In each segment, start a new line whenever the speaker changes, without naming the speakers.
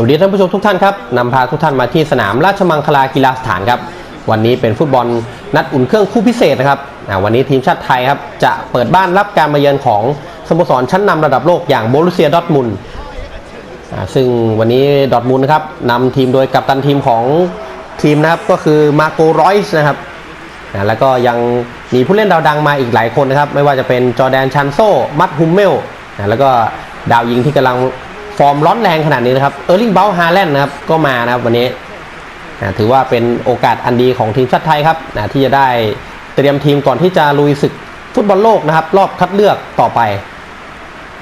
วัสดีท่านผู้ชมทุกท่านครับนำพาทุกท่านมาที่สนามราชมังคลากีฬาสถานครับ วันนี้เป็นฟุตบอลนัดอุ่นเครื่องคู่พิเศษนะครับวันนี้ทีมชาติไทยครับจะเปิดบ้านรับการมาเยือนของสโมสรชั้นนำระดับโลกอย่างโบรุเซียดอทมุนซึ่งวันนี้ดอทมุนนะครับนำทีมโดยกัปตันทีมของทีมนะครับก็คือมาโกรอยส์นะครับแล้วก็ยังมีผู้เล่นดาวดังมาอีกหลายคนนะครับ ไม่ว่าจะเป็นจอแดนชันโซ มัตฮุมเมลแล้วก็ดาวยิงที่กำลัง ฟอร์มร้อนแรงขนาดนี้นะครับ เออร์ลิงเบลฮาแลนด์นะครับ ก็มานะครับวันนี้นะถือว่าเป็นโอกาสอันดีของทีมชาติไทยครับนะที่จะได้เตรียมทีมก่อนที่จะลุยศึกฟุตบอลโลกนะครับ รอบคัดเลือกต่อไป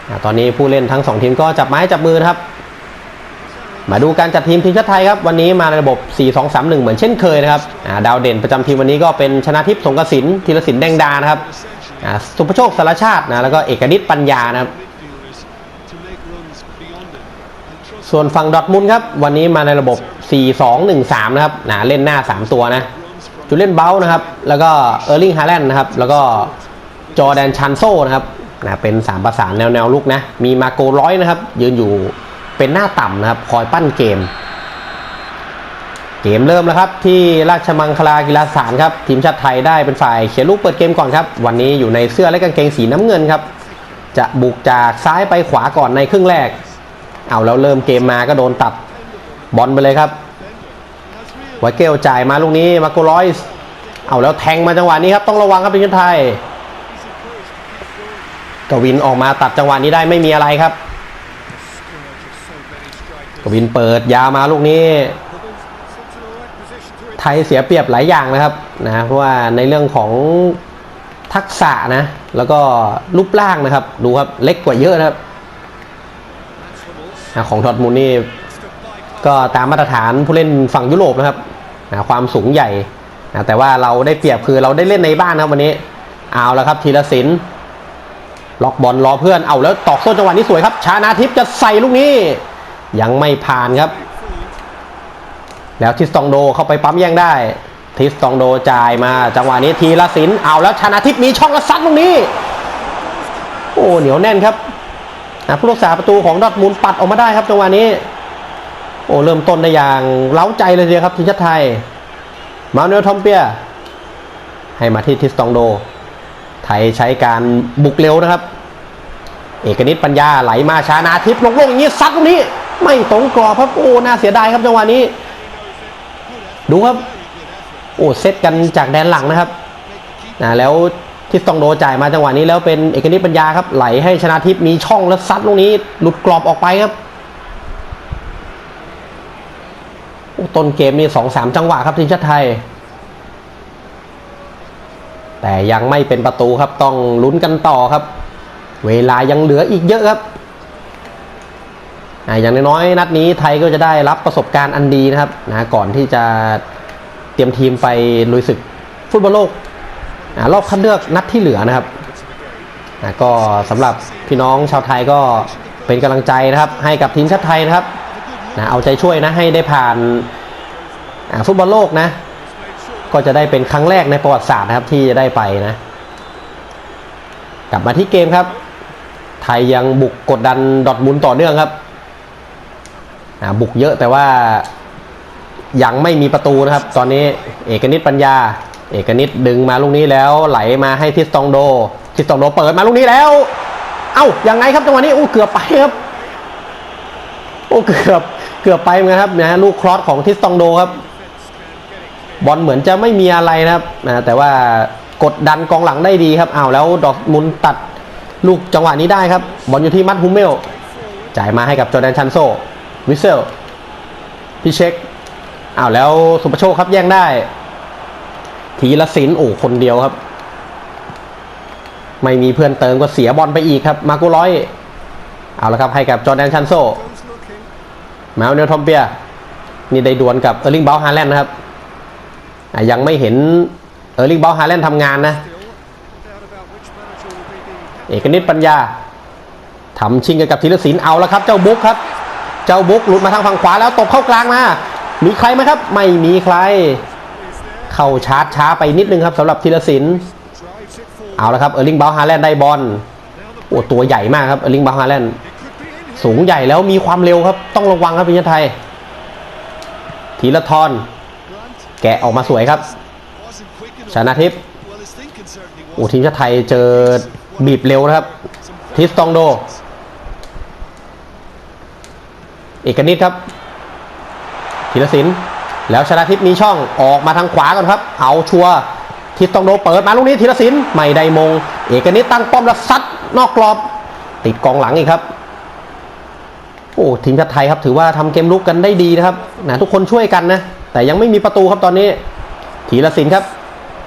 นะตอนนี้ผู้เล่นทั้งสองทีมก็จับไม้จับมือนะครับ มาดูการจัดทีมทีมชาติไทยครับวันนี้มาในระบบ 4-2-3-1 เหมือนเช่นเคยนะครับดาวเด่นประจำทีมวันนี้ก็เป็นชนะทิพย์สงกระสินธีรศิลป์แดงดานะครับสุภโชคสารชาตินะแล้วก็เอกนิตปัญญานะครับ ส่วนฝั่งดอทมุนครับ วันนี้มาในระบบ 4-2-1-3 นะครับนะเล่นหน้า 3 ตัวนะจูเล่นเบลนะครับ แล้วก็เออร์ลิงฮาแลนด์นะครับ แล้วก็จอร์แดนชันโซนะครับนะเป็น 3 ประสานแนวแนวลุกนะ มีมาโกร้อยนะครับ ยืนอยู่เป็นหน้าต่ำนะครับ คอยปั้นเกม เกมเริ่มแล้วครับ ที่ราชมังคลากีฬาสถานครับ ทีมชาติไทยได้เป็นฝ่ายเขียนลูกเปิดเกมก่อนครับ วันนี้อยู่ในเสื้อและกางเกงสีน้ำเงินครับ จะบุกจากซ้ายไปขวาก่อนในครึ่งแรก เอาแล้วเริ่มเกมมาก็โดนตัดบอลไปเลยครับไวเกลจ่ายมาลูกนี้มาโกรอยส์เอาแล้วแทงมาจังหวะนี้ครับต้องระวังครับทีมชาติไทยกวินออกมาตัดจังหวะนี้ได้ไม่มีอะไรครับ กวินเปิดยาวมาลูกนี้ ไทยเสียเปรียบหลายอย่างนะครับนะเพราะว่าในเรื่องของทักษะนะ แล้วก็รูปร่างนะครับ ดูครับเล็กกว่าเยอะนะครับ ของทอดมูลนี่ก็ตามมาตรฐานผู้เล่นฝั่งยุโรปนะครับความสูงใหญ่แต่ว่าเราได้เปรียบคือเราได้เล่นในบ้านนะครับวันนี้เอาแล้วครับธีรศิลป์ล็อกบอลรอเพื่อนเอาแล้วตอกโซ่จังหวะนี้สวยครับ ชานาทิพย์จะใส่ลูกนี้ ยังไม่ผ่านครับ แล้วทิสตองโดเข้าไปปั๊มแย่งได้ ทิสตองโดจ่ายมาจังหวะนี้ทีละสินเอาแล้วชานะทิพย์มีช่องและซัดตรงนี้ โอ้เหนียวแน่นครับ อะผู้รักษาประตูของดอทมุนด์ปัดออกมาได้ครับจังหวะนี้ โอ้เริ่มต้นได้อย่างเล้าใจเลยทีเดียวครับทีมชาติไทย มาเนลทอมเปีย ให้มาที่ทิสตองโด ไทยใช้การบุกเร็วนะครับ เอกนิตปัญญาไหลมาชานาทิพย์ลงลงอย่างนี้ซัดตรงนี้ ไม่ตรงกรอบครับโอ้น่าเสียดายครับจังหวะนี้ ดูครับ โอ้เซตกันจากแดนหลังนะครับนะแล้ว ทิสตองโดจ่ายมาจังหวะนี้แล้วเป็นเอกนิตปัญญาครับ ไหลให้ชนะทิพย์มีช่องแล้วซัดตรงนี้หลุดกรอบออกไปครับต้นเกมนี่สองสามจังหวะครับทีมชาติไทย แต่ยังไม่เป็นประตูครับต้องลุ้นกันต่อครับ เวลายังเหลืออีกเยอะครับอ่าอย่างน้อยๆนัดนี้ไทยก็จะได้รับประสบการณ์อันดีนะครับนะก่อนที่จะเตรียมทีมไปลุยศึกฟุตบอลโลก รอบคัดเลือกนัดที่เหลือนะครับก็สำหรับพี่น้องชาวไทยก็เป็นกำลังใจนะครับ ให้กับทีมชาติไทยนะครับนะเอาใจช่วยนะให้ได้ผ่านฟุตบอลโลกนะ ก็จะได้เป็นครั้งแรกในประวัติศาสตร์นะครับที่จะได้ไปนะ กลับมาที่เกมครับ ไทยยังบุกกดดันดอทมุนต่อเนื่องครับบุกเยอะแต่ว่ายังไม่มีประตูนะครับ ตอนนี้เอกนิตปัญญา เอกนิตดึงมาลูกนี้แล้วไหลมาให้ทิสตองโด ทิสตองโดเปิดมาลูกนี้แล้ว เอ้ายังไงครับจังหวะนี้อู้เกือบไปครับโอ้เกือบเกือบไปเหมือนครับนะลูกครอสของทิสตองโดครับ บอลเหมือนจะไม่มีอะไรนะครับนะแต่ว่ากดดันกองหลังได้ดีครับอ้าวแล้วดอกมุนตัดลูกจังหวะนี้ได้ครับ บอลอยู่ที่มัดฮุมเมล จ่ายมาให้กับจอแดนชันโซ วิเซลพี่เช็คอ้าวแล้วสุปโชคครับแย่งได้ ทีละสินโอ้คนเดียวครับ ไม่มีเพื่อนเติมก็เสียบอลไปอีกครับ มาโกร้อย เอาละครับให้กับจอร์แดนชันโซแมวเนลทอมเปีย นี่ได้ดวลกับเออร์ลิงเบลฮาแลนด์นะครับยังไม่เห็นเออร์ลิงเบลฮาแลนด์ทำงานนะ เอกนิตปัญญาทำชิงกันกับธีรศิลป์เอาล้วครับ เจ้าบุ๊กครับ เจ้าบุ๊กหลุดมาทางฝั่งขวาแล้วตบเข้ากลางมามีใครไหมครับ ไม่มีใคร เข้าชาร์จช้าไปนิดนึงครับสำหรับธีรศิลป์เอาล้วครับเออร์ลิงเบลฮาแลนด์ได้บอลโอ้ตัวใหญ่มากครับเออร์ลิงเบลฮาแลนด์สูงใหญ่แล้วมีความเร็วครับ ต้องระวังครับพิชไทยธีรทรแกะออกมาสวยครับ ชนะทิพย์โอ้ทีมชาติไทยเจอบีบเร็วนะครับ ทิสตองโด เอกนิตครับธีรศิลป์ แล้วชนะทิพย์มีช่องออกมาทางขวาก่อนครับ เอาชัวร์ทิสตองโดเปิดมาลูกนี้ธีรศิลป์ไม่ได้มง เอกนิตตั้งป้อมแล้วซัดนอกกรอบ ติดกองหลังอีกครับ โอ้ทีมชาติไทยครับถือว่าทำเกมลุกกันได้ดีนะครับนะทุกคนช่วยกันนะ แต่ยังไม่มีประตูครับตอนนี้ธีรศิลป์ครับ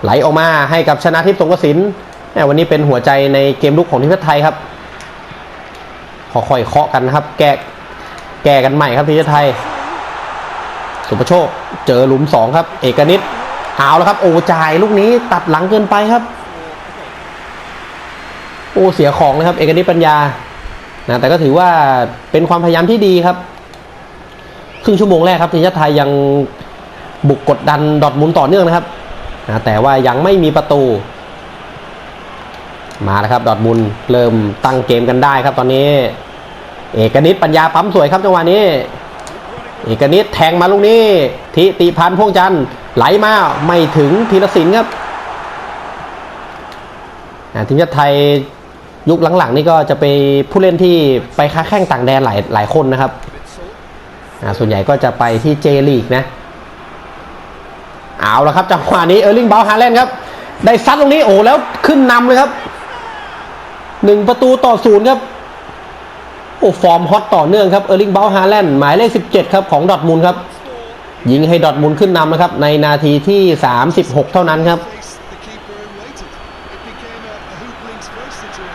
ไหลออกมาให้กับชนะทิพย์สงกระสินแหม่วันนี้เป็นหัวใจในเกมลุกของทีมชาติไทยครับค่อยๆเคาะกันนะครับ แก้แก้กันใหม่ครับทีมชาติไทย สุภโชคเจอหลุมสองครับ เอกนิตเอาแล้วครับ โอ้จ่ายลูกนี้ตัดหลังเกินไปครับ โอ้เสียของนะครับ เอกนิตปัญญานะแต่ก็ถือว่าเป็นความพยายามที่ดีครับ ครึ่งชั่วโมงแรกครับทีมชาติไทยยังบุกกดดันดอร์ทมุนต่อเนื่องนะครับนะแต่ว่ายังไม่มีประตู มาแล้วครับดอร์ทมุนเริ่มตั้งเกมกันได้ครับตอนนี้ เอกนิตปัญญาปั๊มสวยครับจังหวะนี้ เอกนิตแทงมาลูกนี้ทิติพันธ์พ่วงจันทร์ไหลมาไม่ถึงธีรศิลป์ครับทีมชาติไทยยุคหลังๆ นี่ก็จะไปผู้เล่นที่ไปค้าแข่งต่างแดนหลายหลายคนนะครับส่วนใหญ่ก็จะไปที่เจลีกนะเอาละครับจังหวะนี้เออร์ลิงเบลฮาแลนด์ครับ ได้ซัดตรงนี้โอ้แล้วขึ้นนำเลยครับหนึ่งประตูต่อศูนย์ครับ โอ้ฟอร์มฮอตต่อเนื่องครับเออร์ลิงเบลฮาแลนด์หมายเลข 17 ครับของดอทมุนด์ครับ ยิงให้ดอทมุนด์ขึ้นนำนะครับ ในนาทีที่ 36 เท่านั้นครับ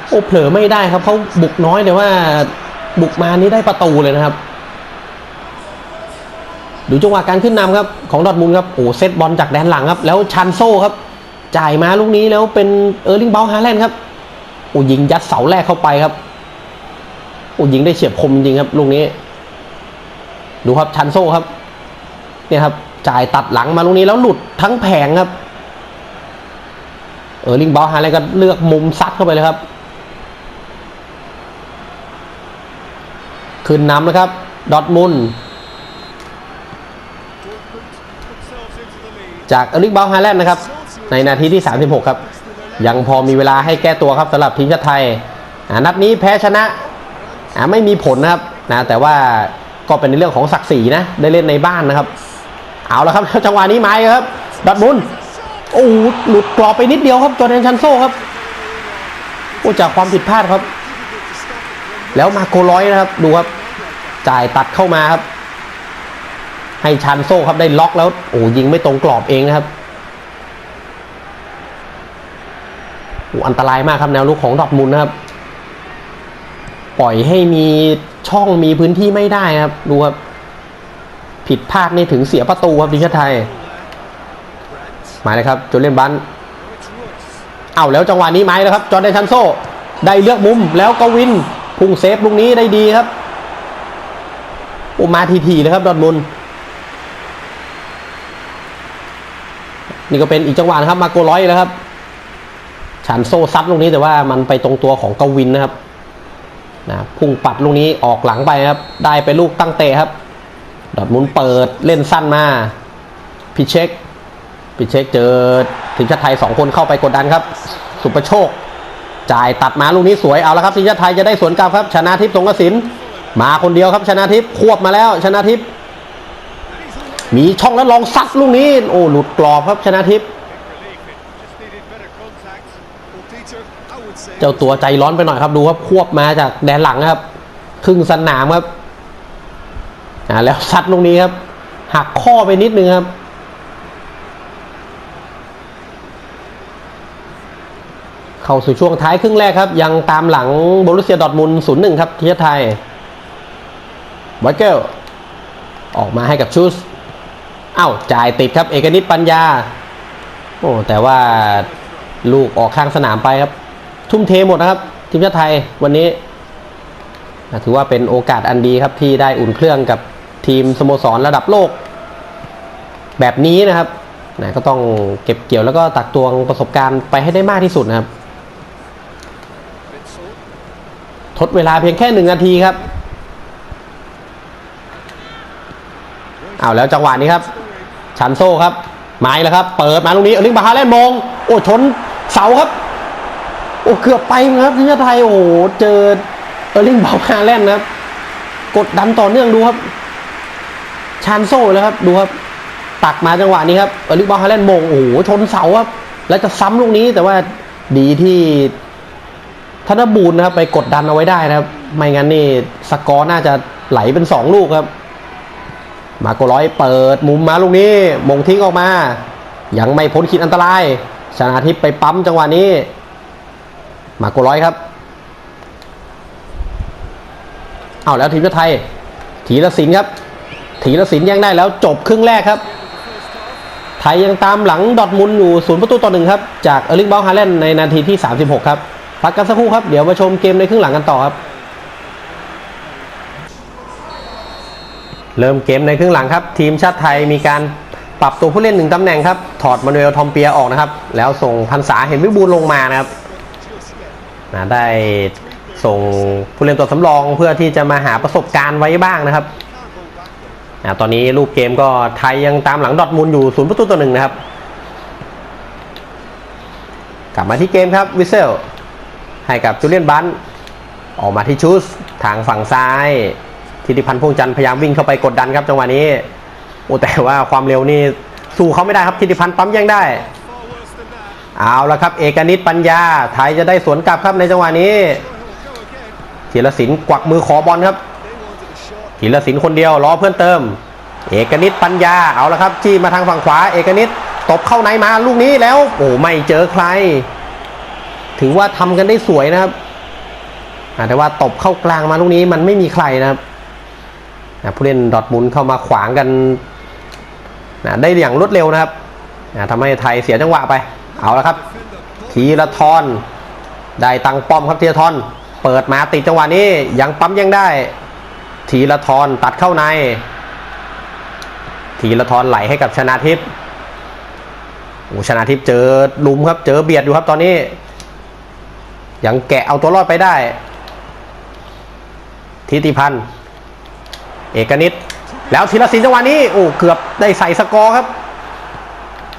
โอ้เผลอไม่ได้ครับเขาบุกน้อยแต่ว่าบุกมานี้ได้ประตูเลยนะครับ ดูจังหวะการขึ้นนำครับ ของดอทมุนด์ครับโอ้เซตบอลจากแดนหลังครับ แล้วชันโซ่ครับ จ่ายมาลูกนี้แล้วเป็นเออร์ลิงเบลฮาแลนด์ครับโอ้ยิงยัดเสาแรกเข้าไปครับ โอ้ยิงได้เฉียบคมจริงครับลูกนี้ ดูครับชันโซ่ครับ เนี่ยครับ จ่ายตัดหลังมาลูกนี้แล้วหลุดทั้งแผงครับ เออลิงเบลฮาแลนด์ก็เลือกมุมซัดเข้าไปเลยครับขึ้นนำนะครับ ดอทมุนจากเอลิงเบลฮาแลนด์นะครับ ในนาทีที่ 36 ครับ ยังพอมีเวลาให้แก้ตัวครับสำหรับทีมชาติไทยอ่านัดนี้แพ้ชนะ อ่าไม่มีผลนะครับนะแต่ว่าก็เป็นในเรื่องของศักดิ์ศรีนะได้เล่นในบ้านนะครับ เอาละครับจังหวะนี้ไม้ครับดอร์ทมุนโอ้โหหลุดกรอบไปนิดเดียวครับจอร์แดนชันโซครับโอ้จากความผิดพลาดครับ แล้วมาโกร้อยนะครับดูครับจ่ายตัดเข้ามาครับ ให้ชันโซครับได้ล็อกแล้วโอ้ยิงไม่ตรงกรอบเองนะครับอันตรายมากครับแนวลุกของดอทมุนนะครับ ปล่อยให้มีช่องมีพื้นที่ไม่ได้ครับ ดูครับ ผิดพลาดนี่ถึงเสียประตูครับทีมชาติไทยหมาเลยครับโจเลียนบันเอาแล้วจังหวะนี้ไหม้แล้วครับจอร์แดนชันโซได้เลือกมุมแล้วก็วินพุ่งเซฟลูกนี้ได้ดีครับโอ้มาทีๆเลยครับดอร์ทมุนนี่ก็เป็นอีกจังหวะนะครับมาโกร้อยแล้วครับชันโซซัดลูกนี้แต่ว่ามันไปตรงตัวของกวินนะครับ นะพุ่งปัดลูกนี้ออกหลังไปครับ ได้ไปลูกตั้งเตะครับ ดอร์ทมุนเปิดเล่นสั้นมาพิเช็คพิเช็คเจอทีมชาติไทยสองคนเข้าไปกดดันครับ สุประโชค จ่ายตัดมาลูกนี้สวยเอาแล้วครับทีมชาติไทยจะได้สวนกลับครับ ชนะทิพย์สงกระสินมาคนเดียวครับ ชนะทิพย์ควบมาแล้ว ชนะทิพย์มีช่องแล้วลองซัดลูกนี้ โอ้หลุดกรอบครับชนะทิพย์ เจ้าตัวใจร้อนไปหน่อยครับดูครับควบมาจากแดนหลังครับ ครึ่งสนามครับอ่าแล้วซัดลูกนี้ครับ หักข้อไปนิดนึงครับเข้าสู่ช่วงท้ายครึ่งแรกครับ ยังตามหลังบรุเซียดอทมุนด์ศูนย์หนึ่งครับทีมไทยไวเกลออกมาให้กับชูสอ้าวจ่ายติดครับ เอกนิตปัญญา โอ้แต่ว่าลูกออกข้างสนามไปครับ ทุ่มเทหมดนะครับ ทีมชาติไทยวันนี้ ถือว่าเป็นโอกาสอันดีครับที่ได้อุ่นเครื่องกับทีมสโมสรระดับโลก แบบนี้นะครับนะก็ต้องเก็บเกี่ยวแล้วก็ตักตวงประสบการณ์ไปให้ได้มากที่สุดนะครับ ทดเวลาเพียงแค่หนึ่งนาทีครับเอาแล้วจังหวะนี้ครับชันโซ่ครับไม้แล้วครับ เปิดมาตรงนี้อลิงบาฮาเลนมองโอ้ชนเสาครับ โอ้เกือบไปครับทีมชาติไทยโอ้โหเจอเออร์ลิงบาฮาแลนด์นะครับ กดดันต่อเนื่องดูครับ ชานโซ่เลยครับดูครับ ตักมาจังหวะนี้ครับเออร์ลิงบาฮาแลนด์มงโอ้โหชนเสาครับ แล้วจะซ้ำลูกนี้แต่ว่าดีที่ธนบูรณ์นะครับ ไปกดดันเอาไว้ได้นะครับ ไม่งั้นนี่สกอร์น่าจะไหลเป็นสองลูกครับมาโกร้อยเปิดมุมมาลูกนี้ มงทิ้งออกมา ยังไม่พ้นขีดอันตราย ชนาทิพย์ไปปั๊มจังหวะนี้ มาโกร้อยครับ เอาแล้วทีมชาติไทย ถีรศิลป์ครับ ถีรศิลป์แย่งได้แล้วจบครึ่งแรกครับ ไทยยังตามหลังดอทมุนอยู่ศูนย์ประตูต่อหนึ่งครับ จากเออร์ลิงเบลฮาแลนในนาทีที่ 36 ครับ พักกันสักครู่ครับ เดี๋ยวมาชมเกมในครึ่งหลังกันต่อครับ เริ่มเกมในครึ่งหลังครับ ทีมชาติไทยมีการปรับตัวผู้เล่นหนึ่งตำแหน่งครับ ถอดมานูเอลทอมเปียออกนะครับ แล้วส่งพันษาเห็นวิบูลลงมานะครับ นะได้ส่งผู้เล่นตัวสำรองเพื่อที่จะมาหาประสบการณ์ไว้บ้างนะครับอ่าตอนนี้รูปเกมก็ไทยยังตามหลังดอทมุนด์อยู่ศูนย์ประตูต่อหนึ่งนะครับ กลับมาที่เกมครับวิเซลให้กับจูเลียนบันออกมาที่ชูสทางฝั่งซ้ายทิติพันธ์พงจันทร์พยายามวิ่งเข้าไปกดดันครับจังหวะนี้โอ้แต่ว่าความเร็วนี่สู้เขาไม่ได้ครับทิติพันธ์ปั๊มแย่งได้ เอาละครับ เอกนิตปัญญา ไทยจะได้สวนกลับครับในจังหวะนี้ธีรศิลป์กวักมือขอบอลครับธีรศิลป์คนเดียวรอเพื่อนเติม เอกนิตปัญญาเอาละครับ จี้มาทางฝั่งขวา เอกนิตตบเข้าในมาลูกนี้แล้วโอ้ไม่เจอใคร ถือว่าทำกันได้สวยนะครับแต่ว่าตบเข้ากลางมาลูกนี้มันไม่มีใครนะครับผู้เล่นดอทมุนเข้ามาขวางกันได้อย่างรวดเร็วนะครับอ่าทำให้ไทยเสียจังหวะไป เอาละครับทีละทอนได้ตังป้อมครับทีละทอนเปิดมาติดจังหวะนี้ยังปั๊มยังได้ ทีละทอนตัดเข้าใน ทีละทอนไหลให้กับชนะทิพย์โอ้ชนะทิพย์เจอลุมครับ เจอเบียดอยู่ครับตอนนี้ ยังแกะเอาตัวรอดไปได้ ทิติพันธ์เอกนิตแล้วธีรศิลป์จังหวะนี้โอ้เกือบได้ใส่สกอร์ครับ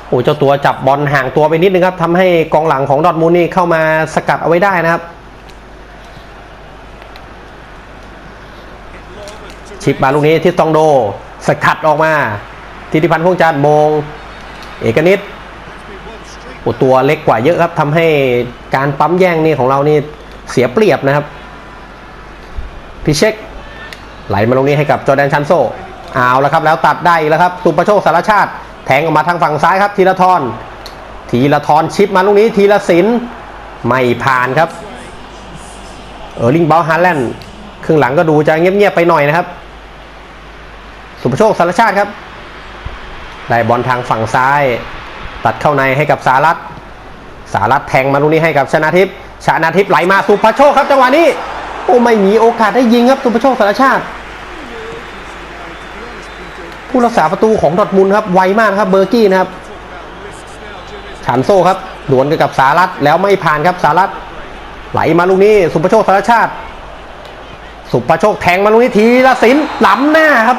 โอ้เจ้าตัวจับบอลห่างตัวไปนิดนึงครับทำให้กองหลังของดอทมูลนี่เข้ามาสกัดเอาไว้ได้นะครับ ชิปมาลูกนี้ทิสตองโดสกัดออกมาทิติพันธ์พงจันทร์มง เอกนิตโอ้ตัวเล็กกว่าเยอะครับทำให้การปั๊มแย่งนี่ของเรานี่เสียเปรียบนะครับพิเช็คไหลมาลงนี้ให้กับจอแดนชันโซเอาแล้วครับแล้วตัดได้แล้วครับสุประโชคสารชาติ แทงออกมาทางฝั่งซ้ายครับทีละทอนทีละทอนชิปมาลูกนี้ทีละศิลไม่ผ่านครับ เออร์ลิงเบลฮาแลนด์ครึ่งหลังก็ดูจะเงียบๆไปหน่อยนะครับ สุประโชคสารชาติครับได้บอลทางฝั่งซ้าย ตัดเข้าในให้กับสารัตสารัตแทงมาลูกนี้ให้กับชนะทิพย์ชนะทิพย์ไหลมาสุภโชคครับจังหวะนี้โอ้ไม่มีโอกาสได้ยิงครับสุภโชคสารชาติ ผู้รักษาประตูของดอทมุนครับไวมากครับเบอร์กี้นะครับฉันโซ่ครับดวลกับสารัตแล้วไม่ผ่านครับสารัตไหลมาลูกนี้สุภโชคสารชาติ สุภโชคแทงมาลูกนี้ทีละสินล้ำหน้าครับ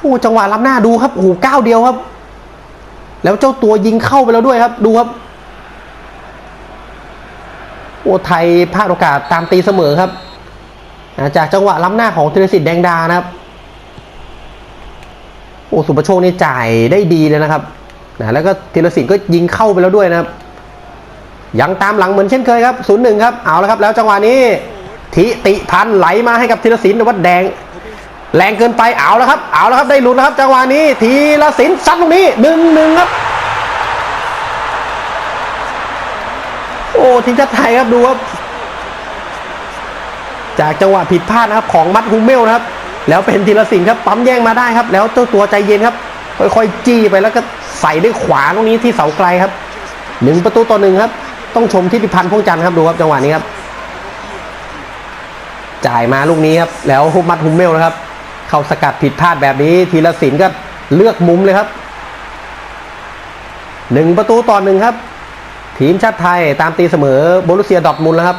โอ้จังหวะล้ำหน้าดูครับโอ้โหก้าวเดียวครับ แล้วเจ้าตัวยิงเข้าไปแล้วด้วยครับ ดูครับโอ้ไทยพลาดโอกาสตามตีเสมอครับจากจังหวะล้ำหน้าของธีรศิษฐ์แดงดานะครับ โอ้สุประโชคนี่จ่ายได้ดีเลยนะครับนะแล้วก็ธีรศิษฐ์ก็ยิงเข้าไปแล้วด้วยนะครับ ยังตามหลังเหมือนเช่นเคยครับศูนย์หนึ่งครับเอาแล้วครับ แล้วจังหวะนี้ทิติพันธ์ไหลมาให้กับธีรศิลป์แต่ว่าแดง แรงเกินไปเอาแล้วครับ เอาแล้วครับได้ลุ้นนะครับ จังหวะนี้ธีรศิลป์ซัดตรงนี้หนึ่งหนึ่งครับโอ้ทีมชาติไทยครับดูครับจากจังหวะผิดพลาดนะครับของมัดฮุมเมลนะครับ แล้วเป็นธีรศิลป์ครับปั๊มแย่งมาได้ครับ แล้วเจ้าตัวใจเย็นครับ ค่อยๆจี้ไปแล้วก็ใส่ด้วยขวาตรงนี้ที่เสาไกลครับหนึ่งประตูต่อหนึ่งครับ ต้องชมทิติพันธ์พงจันทร์ครับดูครับจังหวะนี้ครับ จ่ายมาลูกนี้ครับ แล้วฮุมัดฮุมเมลนะครับ เข้าสกัดผิดพลาดแบบนี้ธีรศิลป์ก็เลือกมุมเลยครับหนึ่งประตูต่อหนึ่งครับ ทีมชาติไทยตามตีเสมอโบรุเซียดอทมุนด์แล้วครับ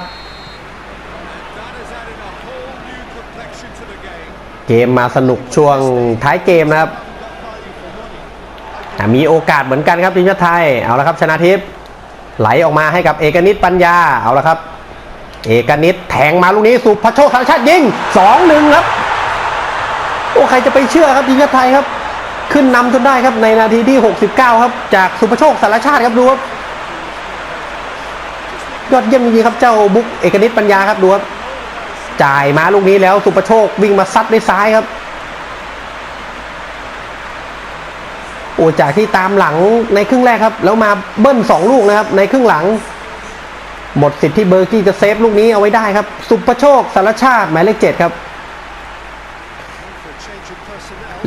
เกมมาสนุกช่วงท้ายเกมนะครับ มีโอกาสเหมือนกันครับทีมชาติไทย เอาละครับชนะทิพย์ไหลออกมาให้กับเอกนิตปัญญา เอาละครับ เอกนิตแทงมาลูกนี้สุภโชคสารชาติยิงสองหนึ่งครับ โอ้ใครจะไปเชื่อครับทีมชาติไทยครับ ขึ้นนำจนได้ครับในนาทีที่ 69 ครับ จากสุภโชคสารชาติครับดูครับยอดเยี่ยมจริงๆครับเจ้าบุ๊กเอกนิตปัญญาครับดูครับ จ่ายมาลูกนี้แล้วสุประโชควิ่งมาซัดด้วยซ้ายครับโอ้จากที่ตามหลังในครึ่งแรกครับ แล้วมาเบิ้ลสองลูกนะครับ ในครึ่งหลัง หมดสิทธิ์ที่เบอร์กี้จะเซฟลูกนี้เอาไว้ได้ครับ สุประโชคสารชาติหมายเลขเจ็ดครับ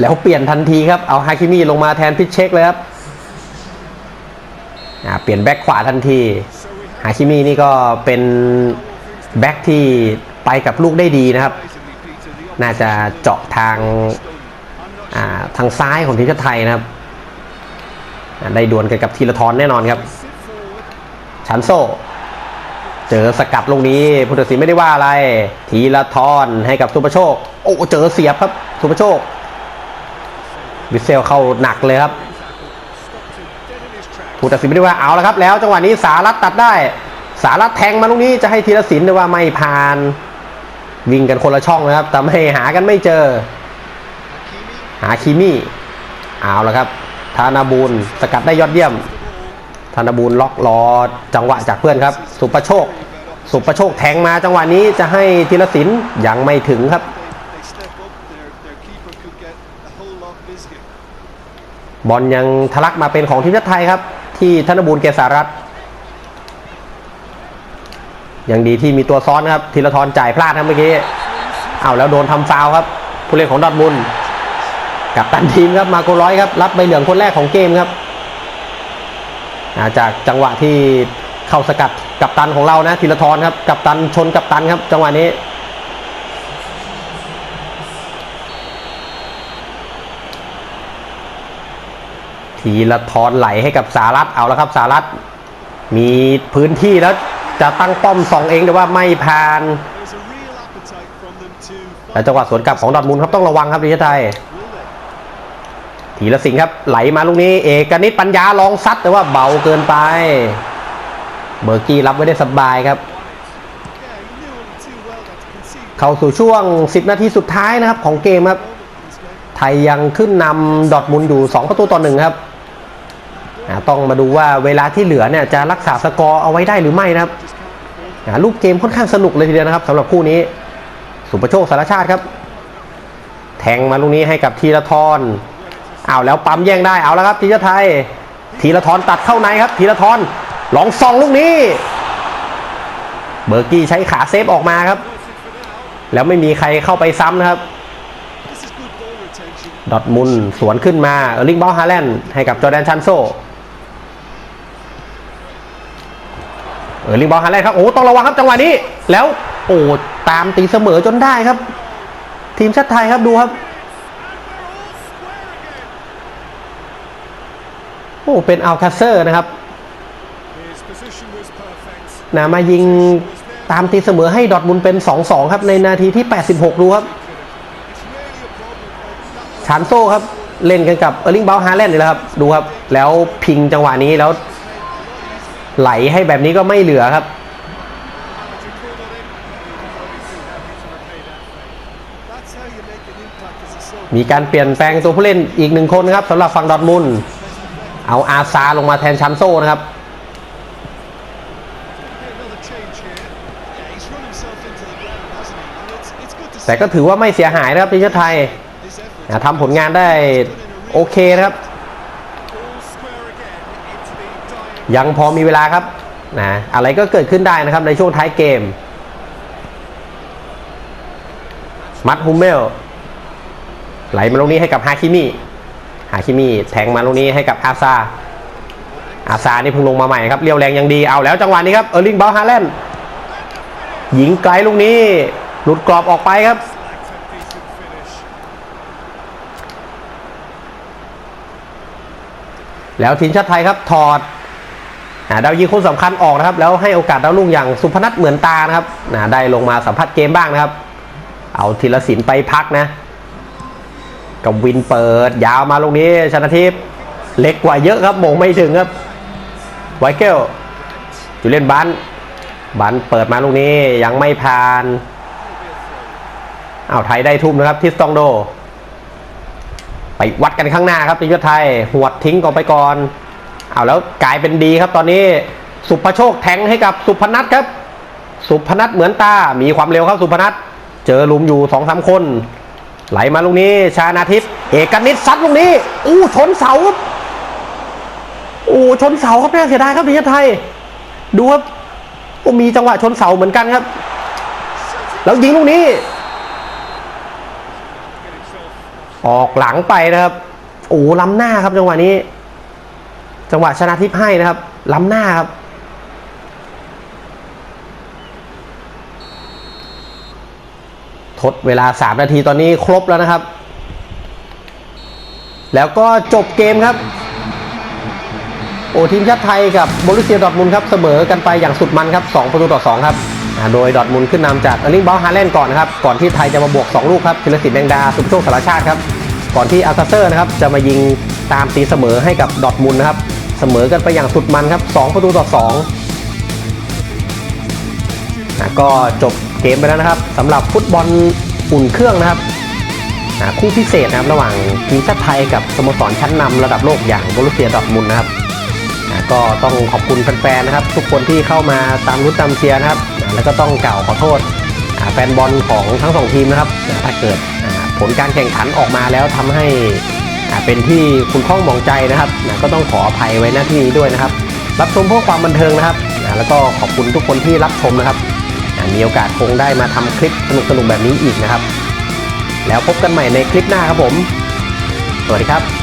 แล้วเปลี่ยนทันทีครับ เอาฮาคิมิลงมาแทนพิชเช็คเลยครับเปลี่ยนแบ็คขวาทันทีฮาคิมินี่ก็เป็นแบ็คที่ ไปกับลูกได้ดีนะครับ น่าจะเจาะทางาทางซ้ายของทีมชาติไทยนะครับ ได้ดวลกันกับทีละทอนแน่นอนครับ ชันโซ เจอสกัดลูกนี้พุทธศิลป์ไม่ได้ว่าอะไร ทีละทอนให้กับสุประโชค โอ้เจอเสียบครับสุประโชควิเซลเข้าหนักเลยครับผู้ตัดสินไม่ได้ว่าเอาแล้วครับ แล้วจังหวะนี้สารัตตัดได้ สารัตแทงมาลูกนี้จะให้ธีรศิลป์แต่ว่าไม่ผ่าน วิ่งกันคนละช่องนะครับทำให้หากันไม่เจอ หาคีมี่เอาล้วครับธนาบูลสกัดได้ยอดเยี่ยมธนบูลล็อกรอจังหวะจากเพื่อนครับ สุประโชค สุประโชคแทงมาจังหวะนี้จะให้ธีรศิลป์ยังไม่ถึงครับ บอลยังทะลักมาเป็นของทีมชาติไทยครับ ที่ธนบูลเกษารัตน์ ยังดีที่มีตัวซ้อนครับธีรทรจ่ายพลาดครับเมื่อกี้เอาแล้วโดนทำฟาวครับ ผู้เล่นของดอทมุนกับตันทีมครับมาโกร้อยครับรับใบเหลืองคนแรกของเกมครับาจากจังหวะที่เข้าสกัดกับตันของเรานะธีรทรครับกับตันชนกับตันครับจังหวะนี้ทีละทอนไหลให้กับสารัตเอาแล้วครับสารัตมีพื้นที่แล้ว จะตั้งป้อมสองเองแต่ว่าไม่ผ่านแต่จังหวะสวนกลับของดอทมุนด์ครับต้องระวังครับทีมชาติไทยทีละสิงครับไหลมาลูกนี้ เอกนิตปัญญาลองซัดแต่ว่าเบาเกินไป เบอร์กี้รับไว้ได้สบายครับ เข้าสู่ช่วง 10 นาทีสุดท้ายนะครับของเกมครับ ไทยยังขึ้นนำดอทมุนอยู่ 2 ประตูต่อหนึ่งครับ ต้องมาดูว่าเวลาที่เหลือเนี่ยจะรักษาสกอร์เอาไว้ได้หรือไม่นะครับลูกเกมค่อนข้างสนุกเลยทีเดียวนะครับสำหรับคู่นี้ สุประโชคสารชาติครับ แทงมาลูกนี้ให้กับธีรทรเอาแล้วปั๊มแย่งได้เอาแล้วครับทีมชาติไทยธีรทรตัดเข้าในครับธีรทรลองส่องลูกนี้ เบอร์กี้ใช้ขาเซฟออกมาครับ แล้วไม่มีใครเข้าไปซ้ำนะครับดอทมุนสวนขึ้นมาเออร์ลิงบอลฮาแลนด์ให้กับจอแดนชันโซ ออร์ลิงบอลฮาแลนครับโอ้ต้องระวังครับจังหวะนี้ แล้วโอ้ตามตีเสมอจนได้ครับ ทีมชาติไทยครับดูครับโอ้เป็นอัลคาเซอร์นะครับนะมายิงตามตีเสมอให้ดอทมุนเป็น 2-2 ครับในนาทีที่ 86 ดูครับชานโซ่ครับเล่นกันกับเออร์ลิงบาฮาแลนด์นี่แหละครับ ดูครับ แล้วพิงจังหวะนี้แล้ว ไหลให้แบบนี้ก็ไม่เหลือครับ มีการเปลี่ยนแปลงตัวผู้เล่นอีกหนึ่งคนนะครับสำหรับฝั่งดอทมุนเอาอาซาลงมาแทนชันโซนะครับแต่ก็ถือว่าไม่เสียหายนะครับทีมชาติไทยทำผลงานได้โอเคนะครับ ยังพอมีเวลาครับนะอะไรก็เกิดขึ้นได้นะครับในช่วงท้ายเกม มัดฮุมเมลไหลมาลงนี้ให้กับฮาคิมิฮาคิมิแทงมาลงนี้ให้กับอาซาอาซานี่เพิ่งลงมาใหม่ครับเรียวแรงยังดีเอาแล้วจังหวะนี้ครับเออร์ลิงบาฮาแลนด์ยิงไกลลูกนี้ หลุดกรอบออกไปครับแล้วทีมชาติไทยครับถอด ดาวยิงคนสำคัญออกนะครับ แล้วให้โอกาสดาวรุ่งอย่างสุพนัทเหมือนตานะครับนะได้ลงมาสัมผัสเกมบ้างนะครับ เอาธีรศิลป์ไปพักนะกับวินเปิด ยาวมาลูกนี้ชนะทิพย์เล็กกว่าเยอะครับมงไม่ถึงครับไวเกลจูเลียนบันบันเปิดมาลูกนี้ยังไม่ผ่านเอาไทยได้ทุ่มนะครับทิสตองโด ไปวัดกันข้างหน้าครับทีมชาติไทย หวดทิ้งออกไปก่อน เอาแล้วกลายเป็นดีครับตอนนี้สุภโชคแทงให้กับสุพนัทครับ สุพนัทเหมือนตา มีความเร็วครับสุพนัทเจอหลุมอยู่สองสามคน ไหลมาลูกนี้ชานาทิพย์เอกนิตซัดลูกนี้ อู้ชนเสาครับอู้ชนเสาครับน่าเสียดายครับทีมชาติไทย ดูครับโอ้มีจังหวะชนเสาเหมือนกันครับ แล้วยิงลูกนี้ ออกหลังไปนะครับโอ้ล้ำหน้าครับจังหวะนี้ จังหวะชนะทิพย์ให้นะครับ ล้ำหน้าครับ ทดเวลา 3 นาทีตอนนี้ครบแล้วนะครับ แล้วก็จบเกมครับ โอ้ทีมชาติไทยกับบรุสเซียดอทมุนครับ เสมอกันไปอย่างสุดมันครับ 2 ประตูต่อ 2 ครับโดยดอทมุนขึ้นนำจากเอร์ลิงเบลฮาแลนด์ก่อนนะครับ ก่อนที่ไทยจะมาบวก 2 ลูกครับธีรศิลป์แดงดา สุภโชคสารชาติครับ ก่อนที่อัลคาเซอร์นะครับจะมายิงตามตีเสมอให้กับดอทมุนนะครับ เสมอกันไปอย่างสุดมันครับ 2 ประตูต่อ2นะก็จบเกมไปแล้วนะครับสำหรับฟุตบอลอุ่นเครื่องนะครับอ่าคู่พิเศษนะครับระหว่างทีมชาติไทยกับสโมสรชั้นนำระดับโลกอย่างบรุเซียดอทมุนนะครับอ่าก็ต้องขอบคุณแฟนๆนะครับ ทุกคนที่เข้ามาตามรุ้นตามเชียร์นะครับอ่าแล้วก็ต้องกล่าวขอโทษแฟนบอลของทั้งสองทีมนะครับอ่าถ้าเกิดผลการแข่งขันออกมาแล้วทำให้ เป็นที่คุณข้องหมองใจนะครับก็ต้องขออภัยไว้หน้าที่นี้ด้วยนะครับ รับชมเพื่อความบันเทิงนะครับแล้วก็ขอบคุณทุกคนที่รับชมนะครับมีโอกาสคงได้มาทำคลิปสนุกๆแบบนี้อีกนะครับ แล้วพบกันใหม่ในคลิปหน้าครับผม สวัสดีครับ